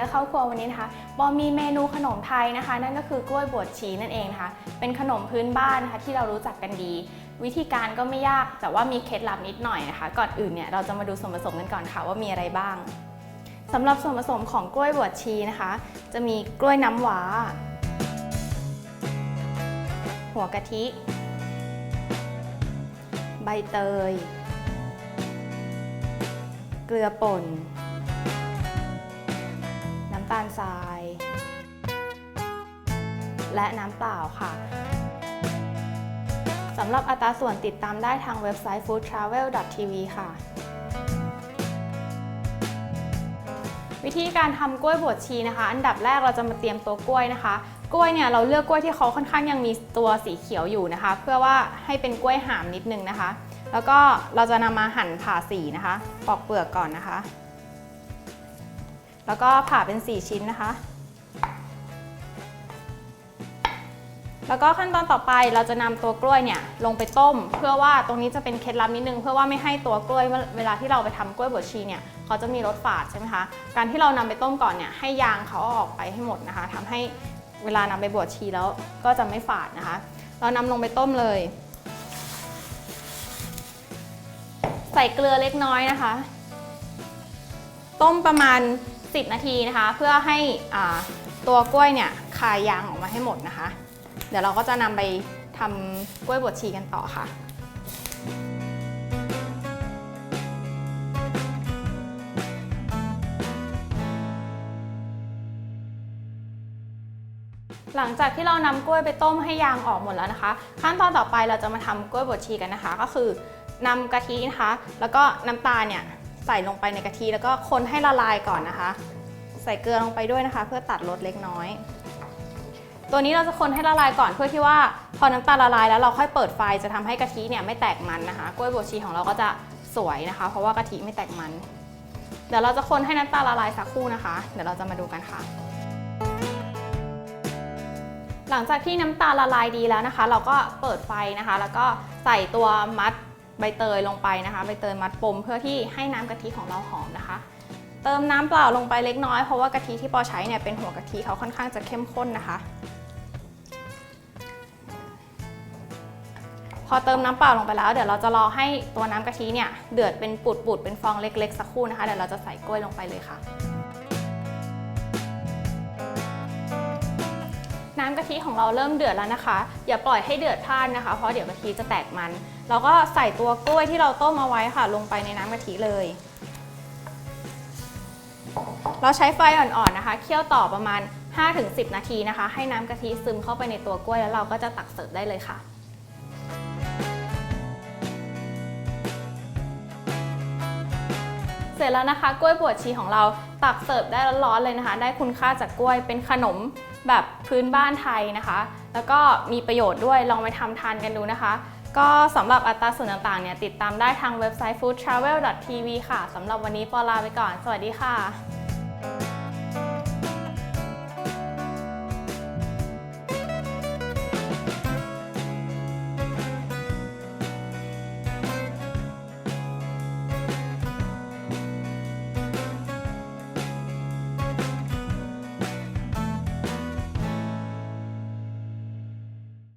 ก็เข้าครัววันนี้นะคะบอมมีเมนูขนมไทยนะคะ นั่นก็คือกล้วยบวชชีนั่นเองนะคะ เป็นขนมพื้นบ้านนะคะที่เรารู้จักกันดี วิธีการก็ไม่ยากแต่ว่ามีเคล็ดลับนิดหน่อยนะคะ ก่อนอื่นเนี่ยเราจะมาดูส่วนผสมกันก่อนค่ะว่ามีอะไรบ้างสำหรับส่วนผสมของกล้วยบวชชีนะคะ จะมีกล้วยน้ำว้า หัวกะทิ ใบเตย เกลือป่น ทราย และน้ำเปล่าค่ะสำหรับอัตราส่วนติดตามได้ทางเว็บไซต์ foodtravel.tv ค่ะ วิธีการทำกล้วยบวชชีนะคะ อันดับแรกเราจะมาเตรียมตัวกล้วยนะคะ กล้วยเนี่ยเราเลือกกล้วยที่เขาค่อนข้างยังมีตัวสีเขียวอยู่นะคะ เพื่อว่าให้เป็นกล้วยหามนิดนึงนะคะ แล้วก็เราจะนำมาหั่นผ่าสีนะคะ ปอกเปลือกก่อนนะคะ แล้วก็ผ่าเป็น 4 ชิ้นนะคะ แล้วก็ขั้นตอนต่อไปเราจะนำตัวกล้วยเนี่ยลงไปต้ม เพื่อว่าตรงนี้จะเป็นเคล็ดลับนิดนึง เพื่อว่าไม่ให้ตัวกล้วยเวลาที่เราไปทำกล้วยบวชชีเนี่ยเขาจะมีรสฝาดใช่ไหมคะ การที่เรานำไปต้มก่อนเนี่ยให้ยางเขาออกไปให้หมดนะคะทำให้เวลานำไปบวชชีแล้วก็จะไม่ฝาดนะคะ เรานำลงไปต้มเลย ใส่เกลือเล็กน้อยนะคะ ต้มประมาณ 10 นาทีนะคะ เพื่อให้ตัวกล้วยเนี่ยคายยางออกมาให้หมดนะคะ เดี๋ยวเราก็จะนำไปทำกล้วยบวชชีกันต่อค่ะหลังจากที่เรานำกล้วยไปต้มให้ยางออกหมดแล้วนะคะ ขั้นตอนต่อไปเราจะมาทำกล้วยบวชชีกันนะคะ ก็คือนำกะทินะคะ แล้วก็น้ำตาลเนี่ย ใส่ลงไปในกะทิแล้วก็คนให้ละลายก่อนนะคะ ใส่เกลือลงไปด้วยนะคะ เพื่อตัดรสเล็กน้อย ตัวนี้เราจะคนให้ละลายก่อนเพื่อที่ว่าพอน้ำตาลละลายแล้วเราค่อยเปิดไฟจะทำให้กะทิเนี่ยไม่แตกมันนะคะกล้วยบวชชีของเราก็จะสวยนะคะ เพราะว่ากะทิไม่แตกมัน เดี๋ยวเราจะคนให้น้ำตาลละลายสักครู่นะคะ เดี๋ยวเราจะมาดูกันค่ะ หลังจากที่น้ำตาลละลายดีแล้วนะคะ เราก็เปิดไฟนะคะ แล้วก็ใส่ตัวมัด ใบเตยลงไปนะคะ ใบเตยมัดปมเพื่อที่ให้น้ำกะทิของเราหอมนะคะ เติมน้ำเปล่าลงไปเล็กน้อยเพราะว่ากะทิที่ปอใช้เนี่ยเป็นหัวกะทิเขาค่อนข้างจะเข้มข้นนะคะ พอเติมน้ำเปล่าลงไปแล้ว เดี๋ยวเราจะรอให้ตัวน้ำกะทิเนี่ยเดือดเป็นปุดๆเป็นฟองเล็ก ๆ สักครู่นะคะเดี๋ยวเราจะใส่กล้วยลงไปเลยค่ะน้ำกะทิของเราเริ่มเดือดแล้วนะคะ อย่าปล่อยให้เดือดพล่านนะคะ เพราะเดี๋ยวกะทิจะแตกมัน เราก็ใส่ตัวกล้วยที่เราต้มเอาไว้ค่ะ ลงไปในน้ำกะทิเลย เราใช้ไฟอ่อนๆนะคะ เคี่ยวต่อประมาณ 5-10 นาทีนะคะ ให้น้ำกะทิซึมเข้าไปในตัวกล้วยแล้วเราก็จะตักเสิร์ฟได้เลยค่ะเสร็จแล้วนะคะกล้วยบวชชีของเราตักเสิร์ฟได้ร้อนๆเลยนะคะ ได้คุณค่าจากกล้วยเป็นขนมแบบพื้นบ้านไทยนะคะ แล้วก็มีประโยชน์ด้วยลองไปทำทานกันดูนะคะ ก็สำหรับอัตราส่วนต่างๆเนี่ยติดตามได้ทางเว็บไซต์ foodtravel.tv ค่ะสำหรับวันนี้ปอลาไปก่อน สวัสดีค่ะ